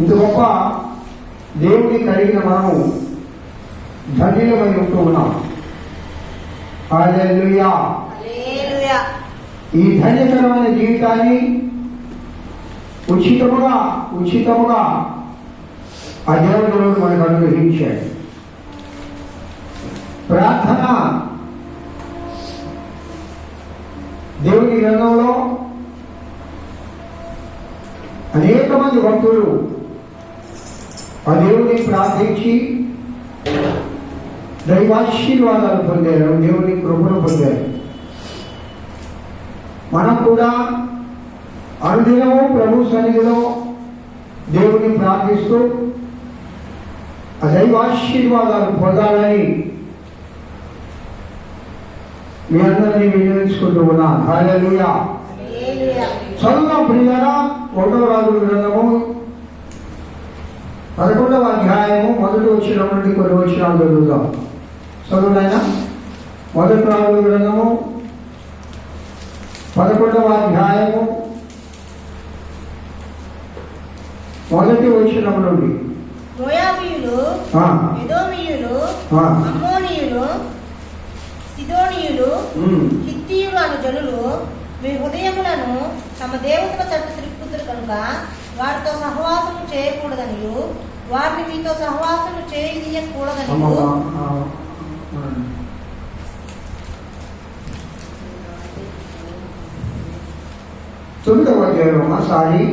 ఇంత గొప్ప దేవుని కలిగిన మనము ధన్యులమై ఉంటూ ఉన్నాం. ఈ ధన్యకరమైన జీవితాన్ని ఉచితముగా ఉచితముగా ఆ దేవుడు మనకు అనుగ్రహించాడు. ప్రార్థన దేవుని గ్రంథంలో అనేక మంది భక్తులు ఆ దేవుని ప్రార్థించి దైవాశీర్వాదాలు పొందారు దేవుని కృపను పొందారు. మనం కూడా అనుదినము ప్రభు సన్నిధిలో దేవుని ప్రార్థిస్తూ ఆ దైవాశీర్వాదాలు పొందాలని మీ అందరినీ వినియోగించుకుంటూ ఉన్నా హాలూయా. చదువు ప్రియారా ఒకటో రాజు గ్రంథము పదకొండవ అధ్యాయము మొదటి వచ్చిన నుండి కొన్ని వచ్చిన చదువుతాం చదువునైనా మొదటి రాజు గ్రంథము పదకొండవ అధ్యాయము మొదటి వచ్చిన నుండి. మోయాబీయులు ఆ, ఎదోమీయులు ఆ, అమ్మోనీయులు సిదోనీయులు ఉమ్, హిత్తీయులు అను జనులు మీ హృదయములను తమ దేవతల తట్టు కనుక వారితో సహవాసము చేయకూడదనియు. వారిని మీతో సహవాసము ఆ. తొమ్మిదవ అధ్యాయం సారి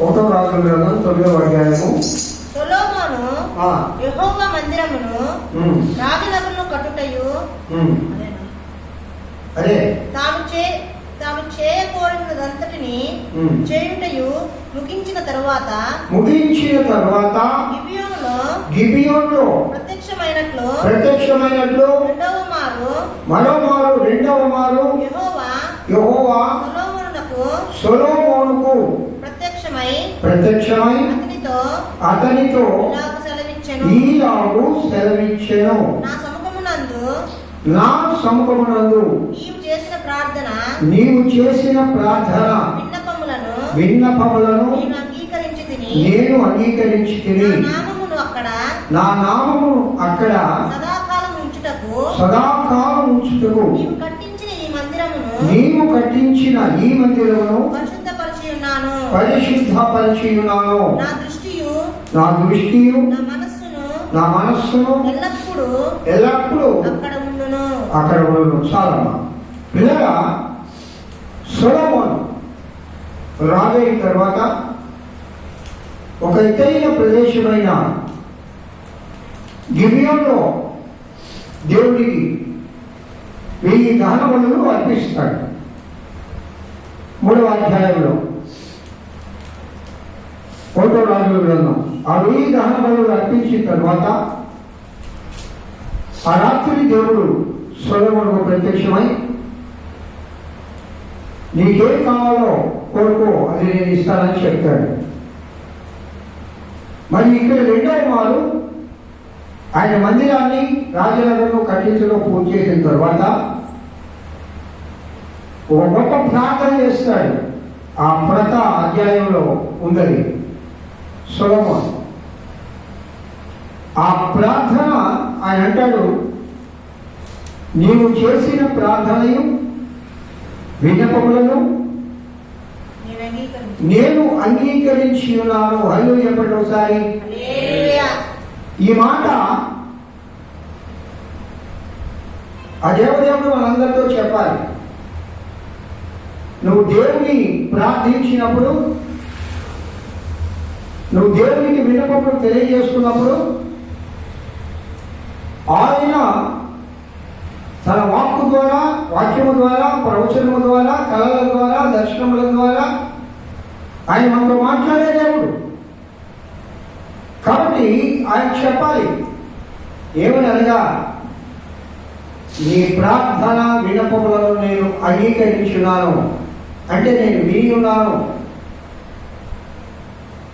ఒకటో రాజు గ్రంథం తొమ్మిదవ అధ్యాయము. సొలొమోను యెహోవా మందిరమును కట్టుటయు. అదే. తాను చే తాను ఉమ్. చేయుటయు ముగించిన తరువాత ముగించిన తర్వాత గిబియోనులో గిబియోన్లో ప్రత్యక్షమైనట్లు ప్రత్యక్షమైనట్లు రెండవ మారు మరోమారు రెండవ మారు యెహోవా యెహోవా సొలొమోనునకు సొలొమోనుకు ప్రత్యక్షమై ప్రత్యక్షమై అతనితో అతనితో ఇలాగ సెలవిచ్చెను నా సముఖమునందు నా సముఖమునందు నీవు చేసిన ప్రార్థన నీవు చేసిన ప్రార్థన విన్నపములను విన్నపములను నేను అంగీకరించి తిని నేను అంగీకరించి నా తిని నామమును అక్కడ నా నామము అక్కడ సదాకాలం ఉంచుటకు సదాకాలం ఉంచుటకు నీవు కట్టించిన ఈ మందిరమును నీవు కట్టించిన ఈ మందిరమును పరిశుద్ధపరిచి ఉన్నాను నా దృష్టియు నా దృష్టియు నా మనస్సును నా మనస్సును ఎల్లప్పుడూ ఎల్లప్పుడూ అక్కడ ఉండును. అక్కడ ఉండను. చాలమ్మా. విధంగా సొలమోన్ రాజైన తర్వాత ఒక ఎత్తైన ప్రదేశమైన గిరియంలో దేవుడికి వెయ్యి దహనములను అర్పిస్తాడు. మూడవ అధ్యాయంలో. ఒకటో రాజుల గ్రంథం. ఆ వెయ్యి దహనములను అర్పించిన తర్వాత ఆ రాత్రి దేవుడు సొలమునకు ప్రత్యక్షమై నీకేం కావాలో కోరుకో అది నేను ఇస్తానని చెప్తాడు. మరి ఇక్కడ రెండవ వారు ఆయన మందిరాన్ని రాజనగర్లో కట్టించడం పూర్తి చేసిన తర్వాత ఒక గొప్ప ప్రార్థన చేస్తాడు. ఆ ప్రత అధ్యాయంలో ఉందని సొలమోన్. ఆ ప్రార్థన ఆయన అంటాడు నీవు చేసిన ప్రార్థనయు విన్నపములను నేను అంగీకరించు నేను అంగీకరించి ఉన్నాను హలో చెప్పండి ఒకసారి. ఈ మాట ఆ దేవదేవుడు మనందరితో చెప్పాలి. నువ్వు దేవుని ప్రార్థించినప్పుడు నువ్వు దేవునికి విన్నపములు తెలియజేసుకున్నప్పుడు ఆయన తన వాక్కు ద్వారా వాక్యము ద్వారా ప్రవచనము ద్వారా కళల ద్వారా దర్శనముల ద్వారా ఆయన మనతో మాట్లాడే దేవుడు. కాబట్టి ఆయన చెప్పాలి ఏమని అనగా నీ ప్రార్థన వినపములను నేను అంగీకరించున్నాను అంటే నేను విని ఉన్నాను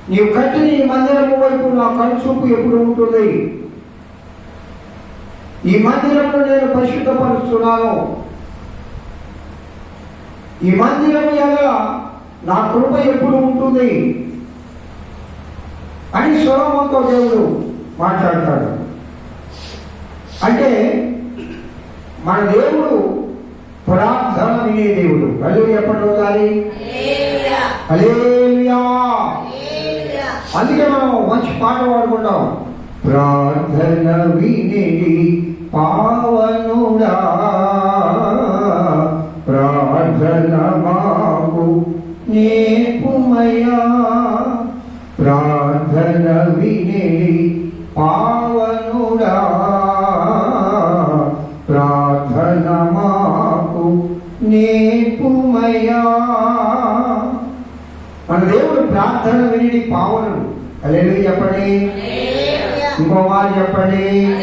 నీవు కట్టిన ఈ మందిరము వైపు నా కనుచూపు ఎప్పుడు ఉంటుంది? ఈ మందిరమును నేను పరిశుద్ధపరుస్తున్నాను. ఈ మందిరము ఎడల నా కృప ఎప్పుడు ఉంటుంది? అని సొలొమోనుతో దేవుడు మాట్లాడతాడు. అంటే మన దేవుడు ప్రార్థన వినే దేవుడు. చెప్పండి ఒకసారి హల్లెలూయా. అందుకే మనం మంచి పాట పాడుకుంటాం. ప్రార్థన వినేది పావనుడా ప్రార్థన మాకు నేర్పుమయ్యా. ప్రార్థన వినేది పావనుడా ప్రార్థన మాకు నేర్పుమయ్యా. మన దేవుడు ప్రార్థన విని పావనుడు. అలేదు చెప్పండి. ఇంకో మాట చెప్పండి.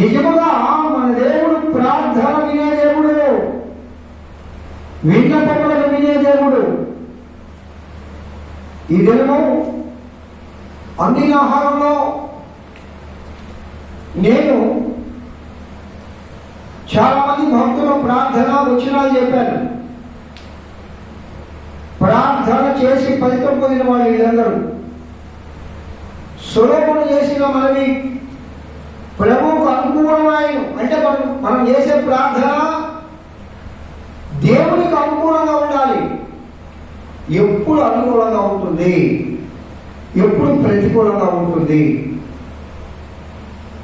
నిజముగా మన దేవుడు ప్రార్థన వినే దేవుడు. విన్నపములను వినే దేవుడు. ఈ దినము అన్ని ఆహారంలో నేను చాలా మంది భక్తులు ప్రార్థన వచ్చినాలు చెప్పాను ప్రార్థన చేసి ఫలితం పొందిన వాళ్ళు వీళ్ళందరూ. సులభం చేసిన మనవి ప్రభువుకు అనుకూలమైన అంటే మనం మనం చేసే ప్రార్థన దేవునికి అనుకూలంగా ఉండాలి. ఎప్పుడు అనుకూలంగా ఉంటుంది? ఎప్పుడు ప్రతికూలంగా ఉంటుంది?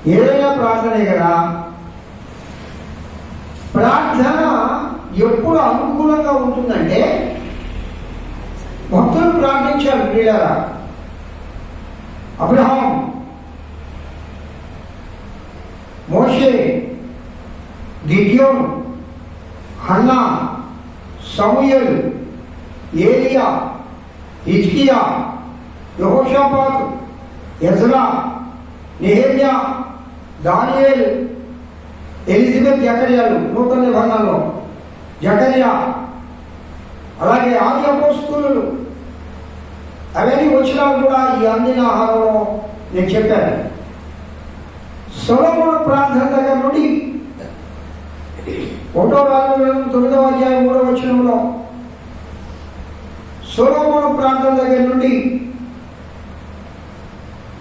ఏదైనా ప్రార్థనే కదా? ప్రార్థన ఎప్పుడు అనుకూలంగా ఉంటుందంటే భక్తులు ప్రార్థించారు ప్రియులారా. అబ్రహాం మోషే గిడియోన్ హన్నా సమూయల్ ఏలియా హిజ్కియా యహోషాపాత్ ఎజ్రా నెహేమియా దానియేల్ ఎలిజబెత్ జకర్యాలు నూతన నిబంధనలో జకర్యా అలాగే ఆది అపోస్తులు అవన్నీ వచ్చినా కూడా ఈ అందిన ఆహారంలో నేను చెప్పాను. సొలమున ప్రార్థన దగ్గర నుండి ఒకటో రాజు తొమ్మిదవ అధ్యాయం మూడవ వచనంలో సొలమున ప్రార్థన దగ్గర నుండి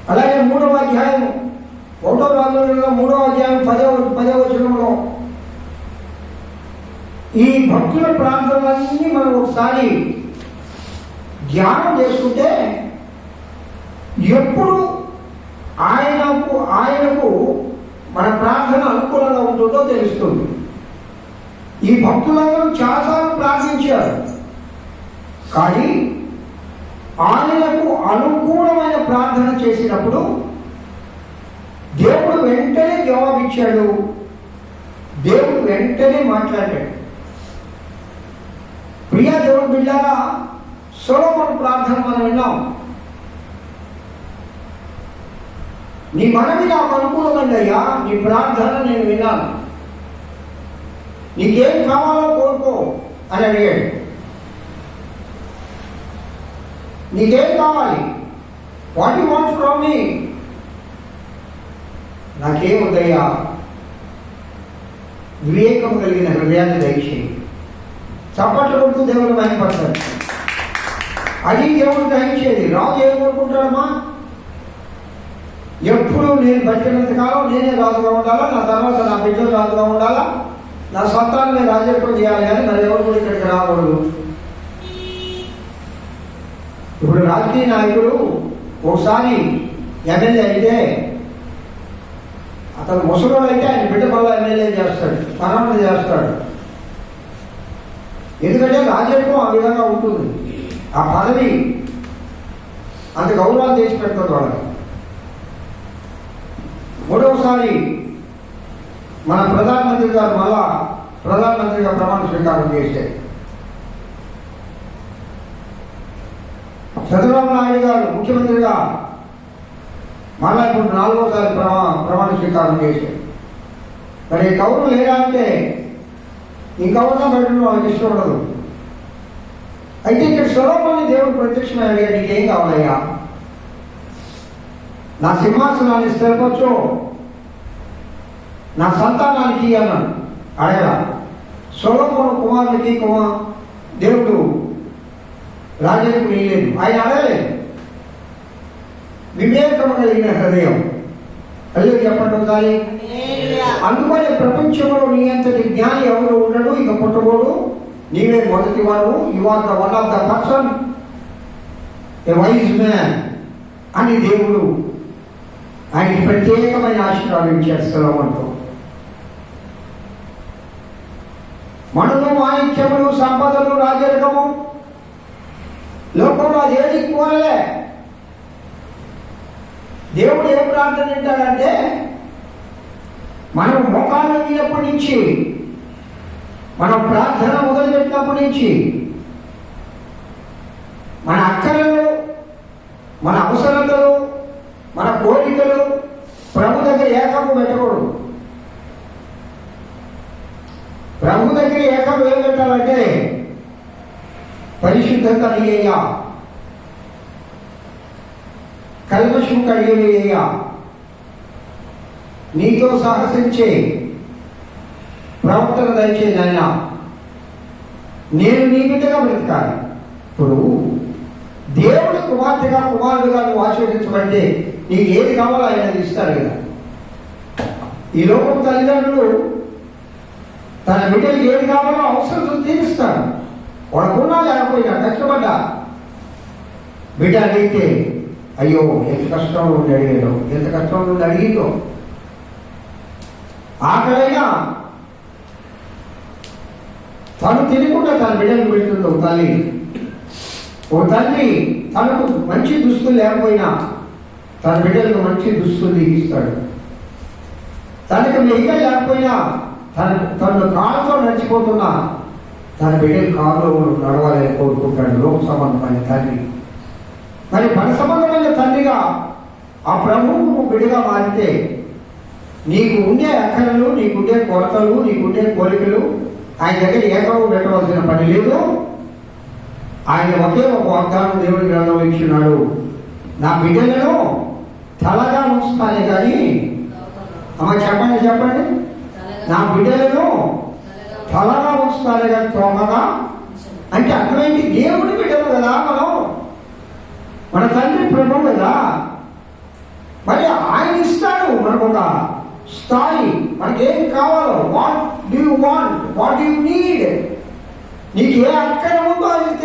అలాగే మూడవ అధ్యాయం ఒకటో రాజులలో మూడవ అధ్యాయం పదవ పదవ వచనంలో ఈ భక్తుల ప్రాంతాలన్నీ మనం ఒకసారి ధ్యానం చేసుకుంటే ఎప్పుడు ఆయనకు ఆయనకు మన ప్రార్థన అనుకూలంగా ఉంటుందో తెలుస్తుంది. ఈ భక్తులందరూ చాలాసార్లు ప్రార్థించారు. కానీ ఆయనకు అనుకూలమైన ప్రార్థన చేసినప్పుడు దేవుడు వెంటనే జవాబిచ్చాడు. దేవుడు వెంటనే మాట్లాడాడు. ప్రియా దేవుడు బిడ్డారా సొలొమోను ప్రార్థన మనం విన్నాం. నీ మనవి నాకు అనుకూలమండి అయ్యా నీ ప్రార్థన నేను విన్నాను నీకేం కావాలో కోరుకో అని అడిగాడు. నీకేం కావాలి? What you want from me నాకేం వద్దయ్యా వివేకం కలిగిన హృదయాన్ని దయచేయి. చప్పట్లు కొడుతూ దేవుడు భయపడతాడు అది దేవుడు దయచేది రాజు ఏం కోరుకుంటాడమ్మా? ఎప్పుడు నేను బతికినంత కాలం నేనే రాజుగా ఉండాలా? నా తర్వాత నా బిడ్డలు రాజుగా ఉండాలా? నా సొంతాన్ని రాజత్వం చేయాలి అని మరి ఎవరు కూడా ఇక్కడికి రాకూడదు. ఇప్పుడు రాజకీయ నాయకుడు ఒకసారి ఎమ్మెల్యే అయితే అతను ముసలోడు అయితే ఆయన బిడ్డ మళ్ళీ ఎమ్మెల్యే చేస్తాడు మనవడు చేస్తాడు. ఎందుకంటే రాజత్వం ఆ విధంగా ఉంటుంది. ఆ పదవి అంత గౌరవాలు చేసి పెడుతుంది వాళ్ళకి. మరోసారి మన ప్రధానమంత్రి గారు మళ్ళా ప్రధానమంత్రిగా ప్రమాణ స్వీకారం చేశారు. చంద్రబాబు నాయుడు గారు ముఖ్యమంత్రిగా మళ్ళా ఇప్పుడు నాలుగోసారి ప్రమా ప్రమాణ స్వీకారం చేశారు. మరి కౌరు లేరా అంటే ఇంకెవరినా పెట్టడం వాళ్ళకి ఇష్టం ఉండదు. అయితే ఇక్కడ స్వరూపాన్ని దేవుడు ప్రత్యక్షమయ్యా నీకేం కావాలయ్యా? నా సింహాసనాన్ని స్థిరపరచు. నా సంతానానికి అన్నాడు అడగరా. సొలమోను కుమారునికి కుమార్ దేవుడు రాజేంద్రుడు లేదు ఆయన అడగలేదు వివేకము కలిగిన హృదయం. అయ్యో చెప్పండి ఒకసారి. అందుకని ప్రపంచంలో నీ అంతటి జ్ఞాని ఎవరు ఉండడు. ఇక పుట్టబోడు నీవే మొదటి వాడు. You are the one of the person a wise man అని దేవుడు ఆయనకి ప్రత్యేకమైన ఆశీర్వాదం చేస్తున్నాం అంటూ. మనము మాణిక్యములు సంపదలు రాజరికము లోకంలో అది ఏది కోరలే దేవుడు ఏ ప్రార్థన వింటాడంటే మనం ముఖాన్ని తీయప్పటి నుంచి మనం ప్రార్థన మొదలుపెట్టినప్పటి నుంచి మన అక్కరలు మన అవసరతలు మన కోరికలు ప్రభు దగ్గర ఏకము పెట్టకూడదు. ప్రభు దగ్గర ఏకం ఏం పెట్టాలంటే పరిశుద్ధత నీయ్యా కల్మషం కడిగేయ్యా నీతో సాహసించే ప్రవర్తన దయచేది ఆయన నేను నీ బిడ్డగా బ్రతకాలి. ఇప్పుడు కుమార్తెగా కుమారుడుగా నువ్వు ఆశీర్వదించబడితే నీకు ఏది కావాలో ఆయన అది ఇస్తాడు కదా. ఈ లోకం తల్లిదండ్రులు తన బిడ్డలు ఏది కావాలో అవసరం తీరుస్తాడు వాడుకున్నా లేకపోయినా కష్టపడ్డా బిడ్డ అడిగితే అయ్యో ఎంత కష్టంలో ఉండి అడిగాడు ఎంత కష్టంలో ఉండి అడిగిందో ఆకలైనా తను తినకుండా తన బిడ్డను పెడుతుంది ఒక తల్లి. ఓ తల్లి తనకు మంచి దుస్తులు లేకపోయినా తన బిడ్డలకు మంచి దుస్తులు ఇస్తాడు. తనకు వెహికల్ లేకపోయినా తన తను కాళ్ళతో నడిచిపోతున్నా తన బిడ్డలు కారులో నడవాలని కోరుకుంటాడు. లోక సంబంధమైన తండ్రి. మరి మన సంబంధమైన తండ్రిగా ఆ ప్రభువు నువ్వు బిడ్డగా మారితే నీకు ఉండే అక్కరలు నీకుండే కొరతలు నీకుండే కోరికలు ఆయన దగ్గర ఏకవు పెట్టవలసిన పని లేదు. ఆయన ఒకే ఒక వాగ్దానం దేవుడు గ్రంథం ఇచ్చినాడు నా బిడ్డలను తలగా ఉంచుతానే కానీ అమ్మ చెప్పండి చెప్పండి. నా బిడ్డలను తలగా ఉంచుతానే కానీ తోమగా అంటే అర్థమైంది దేవుడి బిడ్డలు కదా మనం. మన తండ్రి ప్రభు కదా. మరి ఆయన ఇస్తాడు మనకు ఒక స్థాయి. మనకి ఏం కావాలో what do want what you need నీకు ఏ అక్కడ ఉందో అది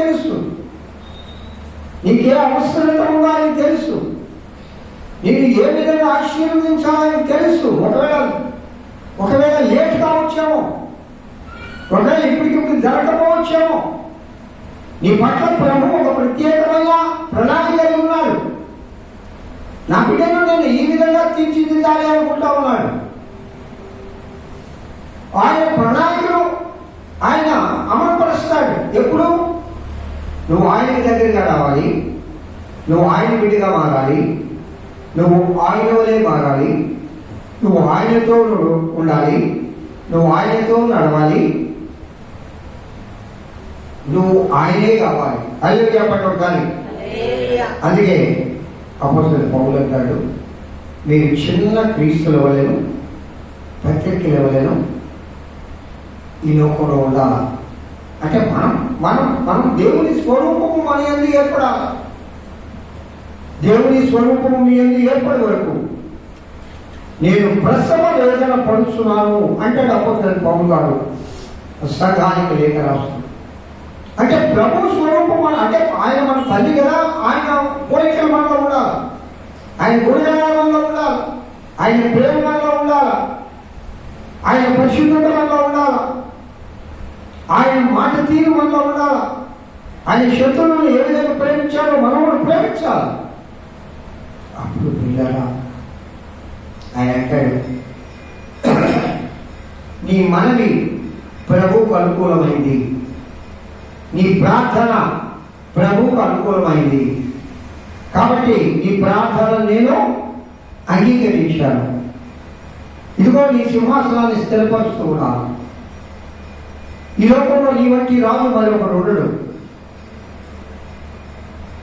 అవసరత ఉందో తెలుసు. నేను ఏ విధంగా ఆశీర్వదించాలని తెలుసు? ఒకవేళ ఒకవేళ లేట్ వచ్చామో ఒకవేళ ఇప్పటికిప్పుడు జరగకపోవచ్చేమో నీ పట్ల ప్రభు ఒక ప్రత్యేకమైన ప్రణాళిక కలిగి ఉన్నాడు. నా బిడ్డను నేను ఈ విధంగా తీర్చిదిద్దాలి అనుకుంటా ఉన్నాడు. ఆయన ప్రణాళికను ఆయన అమలుపరుస్తాడు. ఎప్పుడు? నువ్వు ఆయన దగ్గరగా రావాలి. నువ్వు ఆయన బిడ్డగా మారాలి. నువ్వు ఆయన వలే మారాలి. నువ్వు ఆయనతో ఉండాలి. నువ్వు ఆయనతో నడవాలి. నువ్వు ఆయనే కావాలి. అల్లు చెప్పటం కానీ. అందుకే అపోసల పౌలు అంటాడు మీరు చిన్న క్రీస్తుల వలెను పత్రికల వలెను ఈ లోకంలో ఉండాలి? అంటే మనం మనం మనం దేవుని స్వరూపము మన ఎందు ఏర్పడాలి? దేవుని స్వరూపము మీ ఎందు ఏర్పడి వరకు నేను ప్రసవ వేదన పడుచున్నాను అంటే అపోసల పౌలు గారు. సంఘానికి లేఖ రాస్తుంది. అంటే ప్రభు స్వరూపం అంటే ఆయన మన తల్లి కదా ఆయన కోరికలు మనలో ఉండాలి. ఆయన గుణగణాల మనలో ఉండాలి. ఆయన ప్రేమ మనలో ఉండాలి. ఆయన పరిశుద్ధత మనలో ఉండాలి. ఆయన మాట తీరు మనలో ఉండాలి. ఆయన శత్రువులను ఏ విధంగా ప్రేమించాలో మనం ప్రేమించాలి. ద్వారా ఆయన అంటాడు నీ మనవి ప్రభువుకు అనుకూలమైంది. నీ ప్రార్థన ప్రభువుకు అనుకూలమైంది. కాబట్టి నీ ప్రార్థన నేను అంగీకరించాను. ఇదిగో నీ సింహాసనాన్ని స్థిరపరుస్తూ ఉన్నాను. ఈ లోకంలో నీ వంటి రాజు మరొకడు ఉండడు.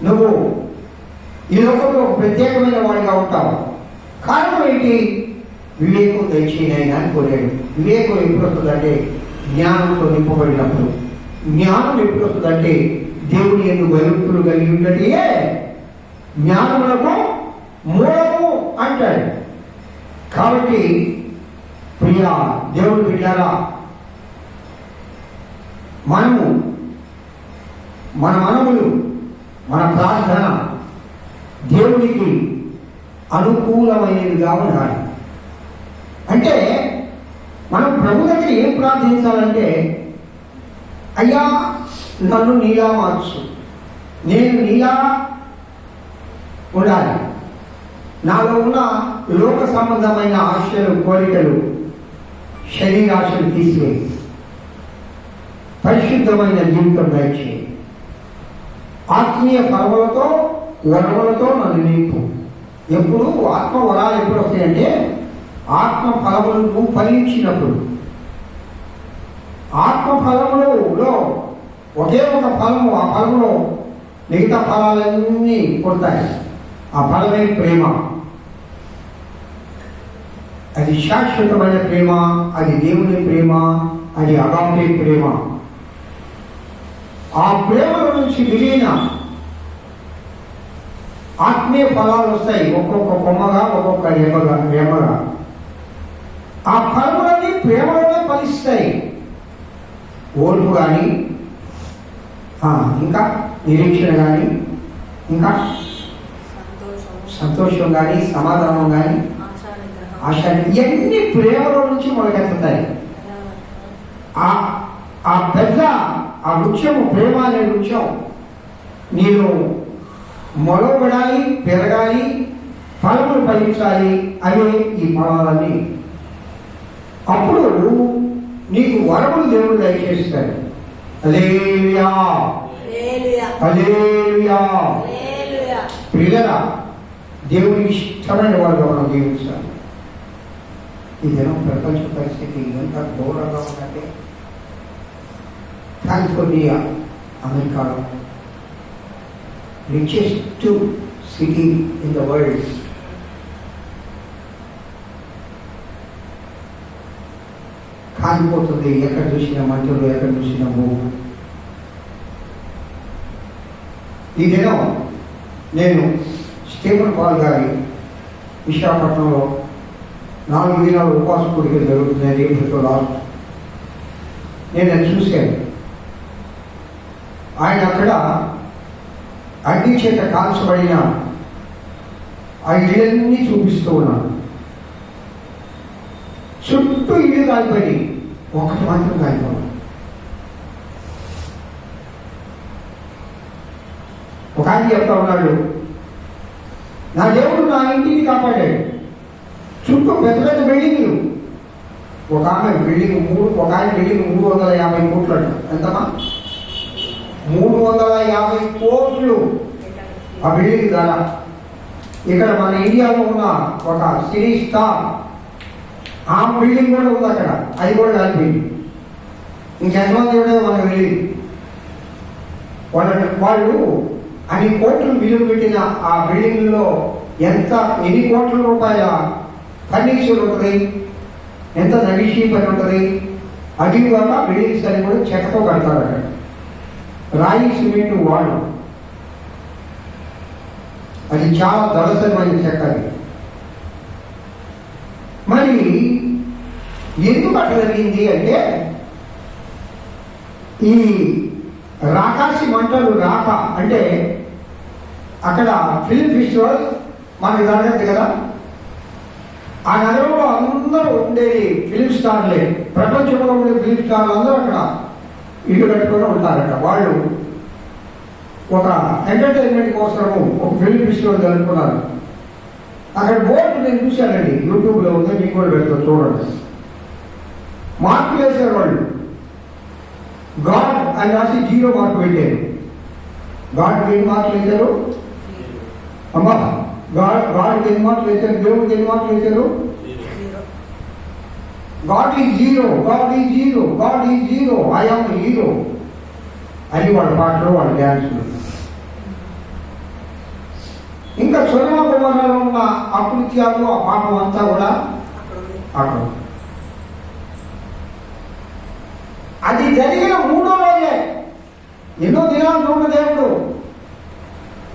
నువ్వు ఈ లోకంలో ప్రత్యేకమైన వాడిగా ఉంటాం. కారణం ఏంటి? వివేకం దయచేయనైనా అని కోరాడు. వివేకం ఎప్పుడు వస్తుందంటే జ్ఞానంతో నింపబడినప్పుడు. జ్ఞానం ఎప్పుడు వస్తుందంటే దేవుని ఎందుకు భయభక్తులు కలిగి ఉన్నట్టే జ్ఞానములకు మూలము అంటాడు. కాబట్టి ప్రియ దేవుడు బిడ్డారా మనము మన మనములు మన ప్రార్థన దేవునికి అనుకూలమైనదిగా ఉండాలి. అంటే మనం ప్రభు దగ్గర ఏం ప్రార్థించాలంటే అయ్యా నన్ను నీలా మార్చు. నేను నీలా ఉండాలి. నాలో ఉన్న లోక సంబంధమైన ఆశలు కోరికలు శరీరాశలు తీసివేయి. పరిశుద్ధమైన జీవితం దయచేయి. ఆత్మీయ పర్వలతో వరములతో నన్ను నింపు ఎప్పుడు ఆత్మ వరాలు ఎప్పుడు వస్తాయంటే ఆత్మ ఫలములు నువ్వు ఫలించినప్పుడు. ఆత్మ ఫలములలో ఒకే ఒక ఫలము ఆ ఫలములో మిగతా ఫలాలన్నీ కొడతాయి ఆ ఫలమే ప్రేమ. అది శాశ్వతమైన ప్రేమ అది దేవుని ప్రేమ అది అగాపే ప్రేమ. ఆ ప్రేమ నుంచి విలీన ఆత్మీయ ఫలాలు వస్తాయి. ఒక్కొక్క కొమ్మగా ఒక్కొక్క ఎమగా ఎమగా. ఆ ఫలములన్నీ ప్రేమలోనే ఫలిస్తాయి. ఓర్పు కానీ ఇంకా నిరీక్షణ కానీ ఇంకా సంతోషం కానీ సమాధానం కానీ ఆశా ఆశ ఇవన్నీ ప్రేమలో నుంచి మొలకెత్తుతాయి ఆ ఆ పెద్ద ఆ వృక్షము ప్రేమ అనే వృక్షం నేను మొలవబడాలి పెరగాలి ఫలములు ఫలించాలి అవే ఈ ఫలాలన్నీ అప్పుడు నీకు వరములు దేవుడు దయచేస్తాడు. అలేలుయా ప్రియులరా దేవునికి ఇష్టమైన వాడుగా మనం జీవించాలి. ఈ దినం ప్రపంచ పరిస్థితి ఎంత ఘోరంగా ఉందంటే కాలిఫోర్నియా అమెరికాలో richest city in the world కాలిపోతుంది ఎక్కడ చూసిన మంత్రులు ఎక్కడ చూసిన భూమి ఈ దినం నేను స్టీఫన్ పాల్ గారి విశాఖపట్నంలో నాలుగు దినాలు ఉపవాస కోరిక జరుగుతున్నాయి రేపు లాస్ట్ నేను అది చూశాను. ఆయన అక్కడ అగ్ని చేత కాల్చబడిన ఆ ఇళ్ళన్నీ చూపిస్తూ ఉన్నాను చుట్టూ ఇల్లు కాలిపోయి ఒకటి మాత్రం కాలిపోవాలి ఒక ఆయన చెప్తా ఉన్నాడు నా దేవుడు నా ఇంటిని కాపాడాడు. చుట్టూ పెద్ద పెద్ద బిల్డింగ్లు. ఒక ఆమె బిల్డింగ్ మూడు ఒక ఆయన బిల్డింగ్ మూడు వందల యాభై కోట్లు అంట ఎంతమా మూడు వందల యాభై కోట్లు ఆ బిల్డింగ్ ధర ఇక్కడ మన ఇండియాలో ఉన్న ఒక సినీ స్టార్ ఆ బిల్డింగ్ కూడా ఉంది అక్కడ. అది కూడా కలిపింది ఇంకెంతమంది ఉండేదో మనకు తెలియదు వాళ్ళ వాళ్ళు అన్ని కోట్లు బిల్లు పెట్టిన ఆ బిల్డింగ్లో ఎంత ఎన్ని కోట్ల రూపాయల ఫర్నిచర్ ఉంటుంది ఎంత నగిషీ పని ఉంటుంది అది కాక బిల్డింగ్స్ అని కూడా చెక్కతో కడతారు అక్కడ. రాయి సిమెంట్ వాడు. అది చాలా దళసరమైన చెక్క అది. మరి ఎందుకు అట్లా జరిగింది అంటే ఈ రాకాసి మంటలు రాక అంటే అక్కడ ఫిల్మ్ ఫెస్టివల్ మనకి జరగదు కదా? ఆ నగరంలో అందరూ ఉండేది ఫిల్మ్ స్టార్లే. ప్రపంచంలో ఉండే ఫిల్మ్ స్టార్లు అందరూ అక్కడ. ఇల్లు కట్టుకొని ఉంటారట. వాళ్ళు ఒక ఎంటర్టైన్మెంట్ కోసము ఒక ఫిలిం ఫెస్టివల్ జరుపుకున్నారు. అక్కడ బోర్డు నేను చూశానండి. యూట్యూబ్లో ఉంది మీకు కూడా పెడతా చూడండి. మార్కులు వేశారు వాళ్ళు. గాడ్ అని రాసి జీరో మార్క్ పెట్టారు. గాడ్ ఎన్ని మార్కులు వేశారు అమ్మా గాడ్ గాడ్ ఎన్ని మార్కులు వేశారు దేవుడికి ఎన్ని మార్కులు వేశారు గాడ్ ఈ జీరో గాడ్ ఈ జీరో గాడ్ ఈ జీరో ఐఆమ్ హీరో అని వాళ్ళ పాటలు వాళ్ళ డ్యాన్సులు ఇంకా చొరవ కుమారాలు ఉన్న అకృత్యాలు ఆ పాపం అంతా కూడా అక్కడ అక్కడ అది జరిగిన మూడో రోజే. ఎన్నో దినాలు చూడ దేవుడు.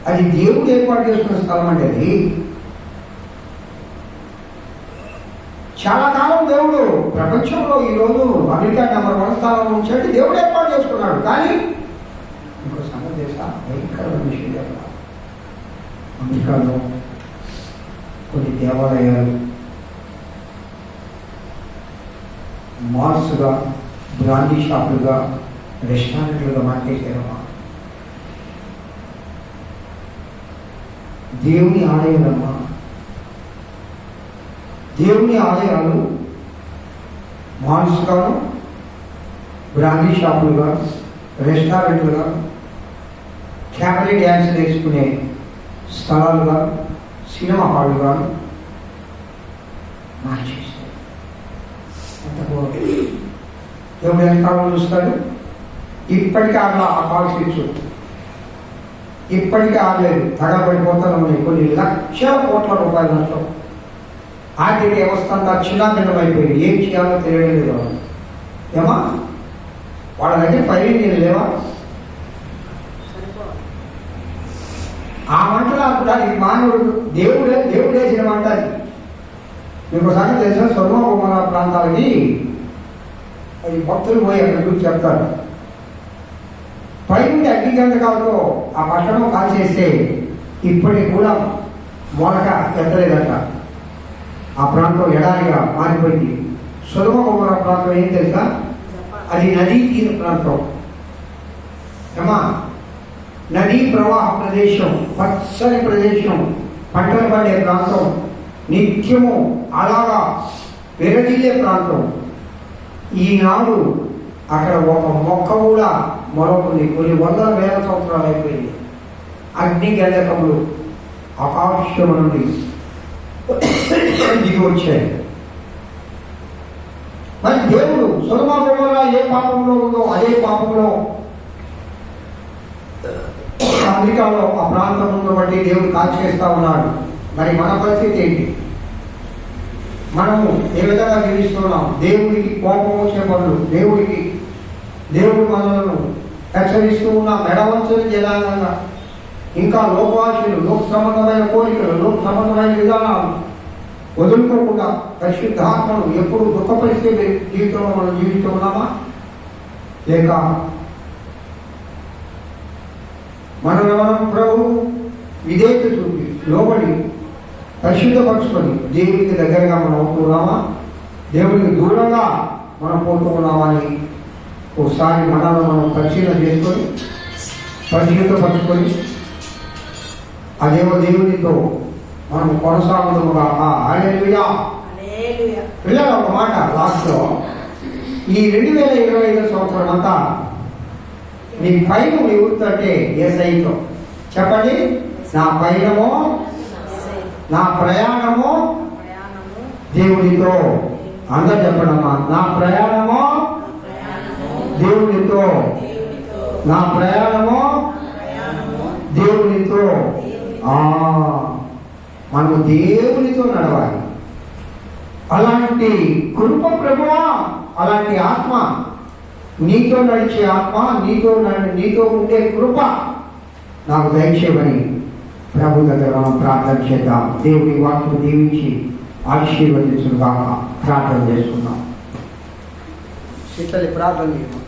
అది దేవుడు ఏర్పాటు చేసుకున్న స్థలం అంటే అది. చాలా కాలం దేవుడు ప్రపంచంలో ఈరోజు అమెరికా నెంబర్ వన్ స్థానంలో ఉంచాడు. దేవుడు ఏర్పాటు చేసుకున్నాడు. కానీ ఇంకో సంగతి భయంకరమైన విషయం చెప్పాలి. అమెరికాలో కొన్ని దేవాలయాలు మాల్స్గా బ్రాండీ షాపులుగా రెస్టారెంట్లుగా మార్చేసారమ్మా దేవుని ఆలయాలమ్మా దేవుని ఆలయాలు మాల్స్గాను బ్రాండీ షాపులుగా రెస్టారెంట్లుగా ఫ్యామిలీ డ్యాన్స్ నేర్చుకునే స్థలాలుగా సినిమా హాలుగా మార్చేశారు. బాగుంది దేవుడు ఎంత కాలం చూస్తాడు? ఇప్పటికీ ఆమె ఆ కాల్ ఇప్పటికీ ఆగలేదు తగబడిపోతాను కొన్ని లక్షల కోట్ల రూపాయల నష్టం. ఆర్థిక వ్యవస్థ అంతా చిన్నాభిన్నమైపోయింది ఏం చేయాలో తెలియడం లేదు ఏమా? వాళ్ళ దగ్గర పైన లేవా? ఆ మంటలా కూడా ఈ మానవుడు దేవుడే దేవుడే వేసిన మంట మీకు సంగతి తెలిసిన స్వర్ణ ప్రాంతాలకి అది భక్తులు పోయి అక్కడ గురించి చెప్తారు పైనుండి అగ్ని ఆ పట్టణం కాల్చేస్తే ఇప్పటికి కూడా మొలక ఎత్తలేదంట. ఆ ప్రాంతం ఎడారిగా మారిపోయింది. సులభ ప్రాంతం ఏం తెలుసా? అది నదీ తీర ప్రాంతం. ఏమా నదీ ప్రవాహ ప్రదేశం పచ్చని ప్రదేశం పంటలు పండే ప్రాంతం నిత్యము అలాగా విరజిల్లే ప్రాంతం. ఈనాడు అక్కడ ఒక మొక్క కూడా మొలకుంది కొన్ని వందల వేల సంవత్సరాలు అయిపోయింది. అగ్ని గంధకములు ఆకాశం నుండి దిగి వచ్చాయి. మరి దేవుడు సులభంగా ఏ పాపంలో ఉందో అదే పాపంలో అమెరికాలో ఆ ప్రాంతం ఉందో బట్టి దేవుడు కాల్చేస్తా ఉన్నాడు. మరి మన పరిస్థితి ఏంటి? మనము ఏ విధంగా జీవిస్తున్నాం? దేవుడికి కోపం వచ్చే పనులు దేవుడికి దేవుడు మనలను హెచ్చరిస్తూ ఉన్న మెడవంచని జనాంగంగా ఇంకా లోకవాసులు లోక సంబంధమైన కోరికలు లోక సంబంధమైన విధానాలు వదులుకోకుండా పరిశుద్ధాత్మను ఎప్పుడు దుఃఖపరిస్తే జీవితంలో మనం జీవిస్తున్నామా లేక మనల్ని మనం ప్రభు? విధేయత చూపి లోబడి పరిశుద్ధపరచుకొని దేవునికి దగ్గరగా మనం అవుతున్నామా? దేవునికి దూరంగా మనం పోతున్నామా అని ఒకసారి మనల్ని మనం పరిశీలన చేసుకొని పరిశుద్ధపరచుకొని అదేమో దేవునితో మనం హల్లెలూయా. పిల్లలు ఒక మాట లాస్ట్లో. ఈ రెండు వేల ఇరవై ఐదు సంవత్సరం అంతా నీ పైన ఎవరితోటే ఏ సైతం చెప్పండి. నా పైనమో నా ప్రయాణము దేవునితో. అందరు చెప్పడమ్మా నా ప్రయాణము దేవునితో. నా ప్రయాణము దేవునితో. మనము దేవునితో నడవాలి. అలాంటి కృప ప్రభువా అలాంటి ఆత్మ నీతో నడిచే ఆత్మ నీతో నీతో ఉండే కృప నాకు దయచేయమని ప్రభు దగ్గర మనం ప్రార్థన చేద్దాం. దేవుని వాక్యం దీవించి ఆశీర్వదించుగాక ప్రార్థన చేసుకుందాం శీతలి ప్రార్థన చేయమని.